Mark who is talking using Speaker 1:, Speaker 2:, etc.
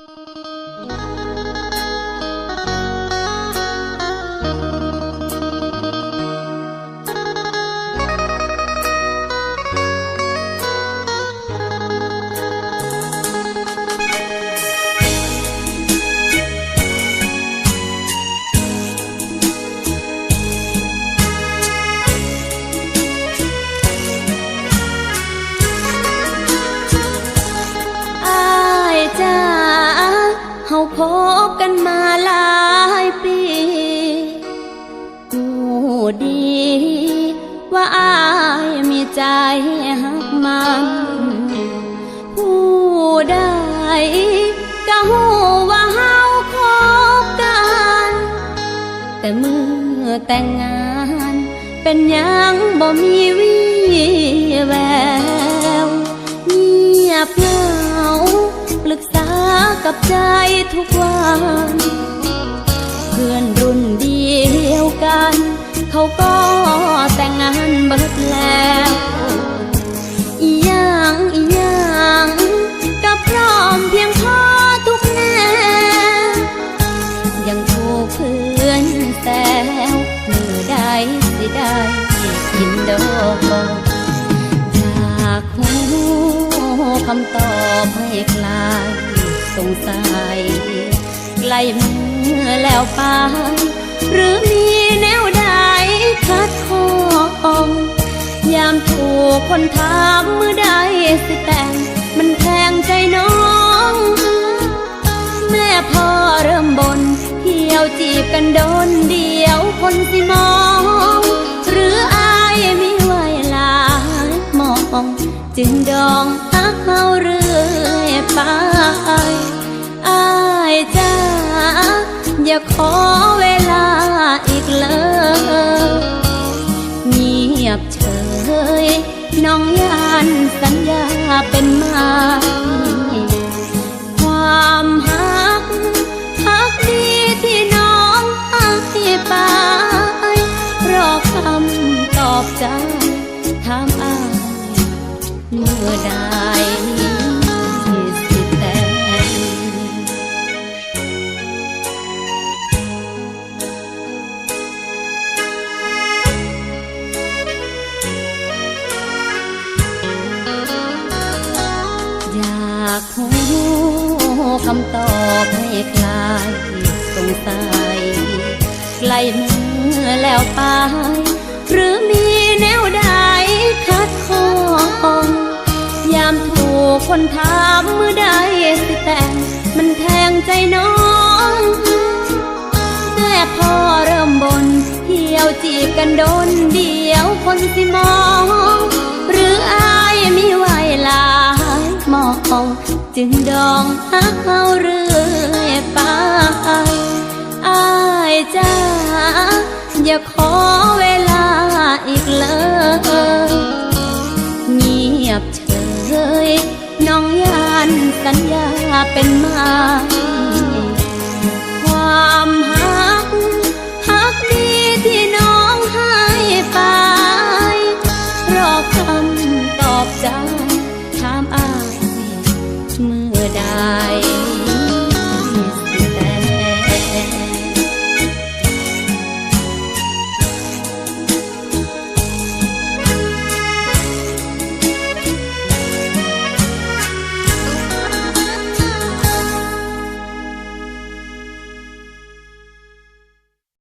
Speaker 1: you พบกันมาหลายปีหูดี ว่าอายมีใจหักมันผู้ใดก็หูว่าเฮาคบกัน แต่เมื่อแต่งงาน เป็นยังบ่มีวี่แววเงียบเงา กับใจทุกวันเพื่อนรุ่นเดียวกัน เขาก็แต่งงานเบิดแล้วอีหยังอีหยังก็พร้อมเพียงพอทุกแนวยังถูกเพื่อนแซวมือใดสิได้กินดอกอยากหูคำตอบให้คลาย งสัยใกล้มือแล้วไปหรือมีแนวใดคัดข้องยามถูกคนถามเมื่อใดสิแต่ง มันแทงใจน้อง แม่พ่อเริ่มบนเที่ยวจีบกันโดนเดียวคนสิมอง หรืออายมีไว้หลายมอง จึงดองฮักเฮาเรื่อยไป อย่าขอเวลาอีกเลยเงียบเฉยน้องยานสัญญาเป็นมาความหักหักดีที่น้องให้ไปรอคำตอบใจถามอายเมื่อใดากหูคำตอบให้คลายสงสัยใกล้มือแล้วไป หรือมีแนวใดคัดข้องยามถูกคนถามเมื่อใดสิแต่งมันแทงใจน้องแม่พอเริ่มบนเที่ยวจีบกันโดนเดียวคนสิมอง หรืออายมีไว้หลายมอง จึงดองฮักเฮาเรื่อยไปอายจ้าอย่าขอเวลาอีกเลยเงียบเฉยน้องยานสัญญาเป็นไมาความ